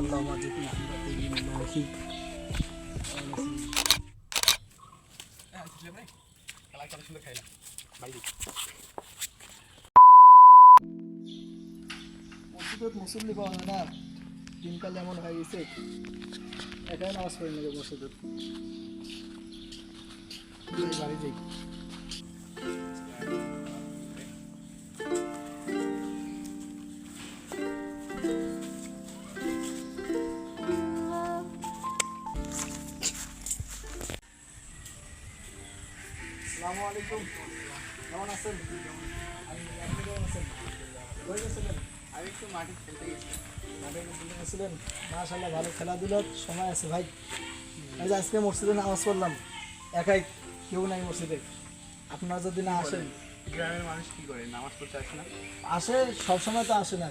আল্লাহ মাজুকুল মসজিদত মুসল্লি পাওয়া না দিনকাল যেমন হয়ে গেছে একাই নামাজ পড়ে নেবে মসজিদত বাড়ি যাই আসসালামু আলাইকুম। কেমন আছেন? আমি আপনি কেমন আছেন কই গেছিলেন আমি একটু মাঠে খেলতে গেছি। মাঠে খেলতে গেছিলেন? মাশাআল্লাহ ভালো খেলাধুলার সময় আছে ভাই। এই আজকে মসজিদে নামাজ পড়লাম একাই কেউ নাই মসজিদে। আপনারা যদি না আসেন। গ্রামের মানুষ কি করে? নামাজ পড়তে আসে না? আসে সবসময় তো আসে না।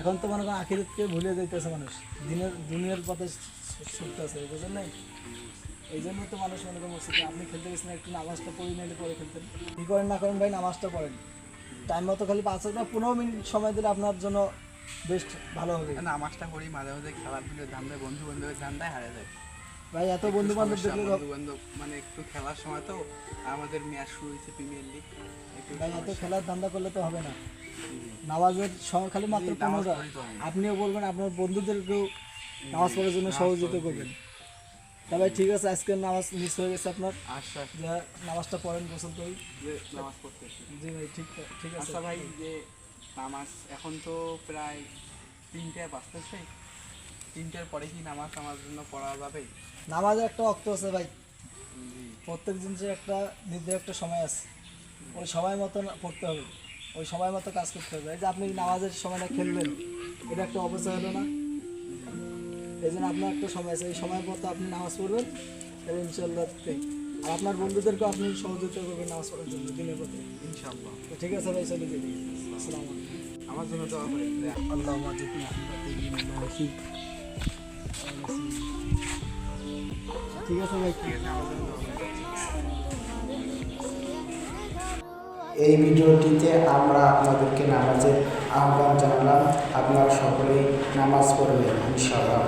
এখন তো মনে করেন আখিরতকে ভুলে যাইতেছে মানুষ। দিনের দুনিয়ার পথে ছুটতেছে বুঝলেন নাই? এই জন্য তো মানুষ মনে করেন মসজিদে আপনি খেলতে গেছেন একটু নামাজটা পড়ে নিলে পরে খেলতেন। কী করেন না করেন ভাই নামাজটা পড়েন। টাইম মতো খালি পাঁচ না পনেরো মিনিট সময় দিলে আপনার জন্য বেস্ট ভালো হবে। নামাজটা পড়ি মাঝে মাঝে খেলাধুলোর ধান্দায় বন্ধু বান্ধবের ধান্দায় হারে যায়। ভাই এত বন্ধু বান্ধব দেখলে বন্ধু বান্ধব মানে একটু খেলার সময় তো আমাদের ম্যাচ শুরু হয়েছে প্রিমিয়ার লিগ ভাই এত খেলার ধান্দা করলে তো হবে না। নামাজের সময় খালি মাত্র পনেরোটা। আপনিও বলবেন আপনার বন্ধুদেরকেও নামাজ পড়ার জন্য সহযোগিতা করবেন। তা ভাই ঠিক আছে আজকে নামাজ মিস হয়ে গেছে আপনার। আচ্ছা। যা নামাজটা পড়েন গোসল করি। যে নামাজ পড়তে। জি ভাই ঠিক ঠিক আছে। আচ্ছা ভাই যে নামাজ এখন তো প্রায় তিনটে বাজতেছে। তিনটের পরে কি নামাজ আমার জন্য পড়া যাবে? নামাজের একটা অক্ত আছে ভাই। প্রত্যেক জিনিসের একটা নির্দিষ্ট একটা সময় আছে। ওই সময় মতো পড়তে হবে। ওই সময় মতো কাজ করতে হবে। এই যে আপনি নামাজের সময়টা খেলবেন এটা একটা অবস্থা হলো না? এই জন্য আপনার একটা সময় আছে। এই সময় মতো আপনি নামাজ পড়বেন এবং ইনশাল্লাহ আর আপনার বন্ধুদেরকে আপনি সহযোগিতা করবেন নামাজ পড়ার জন্য দিনের পথে। ইনশাল্লাহ ঠিক আছে ভাই চলে দিদি আসসালাম আমার জন্য তো আল্লাহ ঠিক আছে ভাই। ঠিক আছে এই ভিডিওটিতে আমরা আপনাদেরকে নামাজের আহ্বান জানালাম। আপনারা সকলেই নামাজ পড়বেন ইনশাআল্লাহ।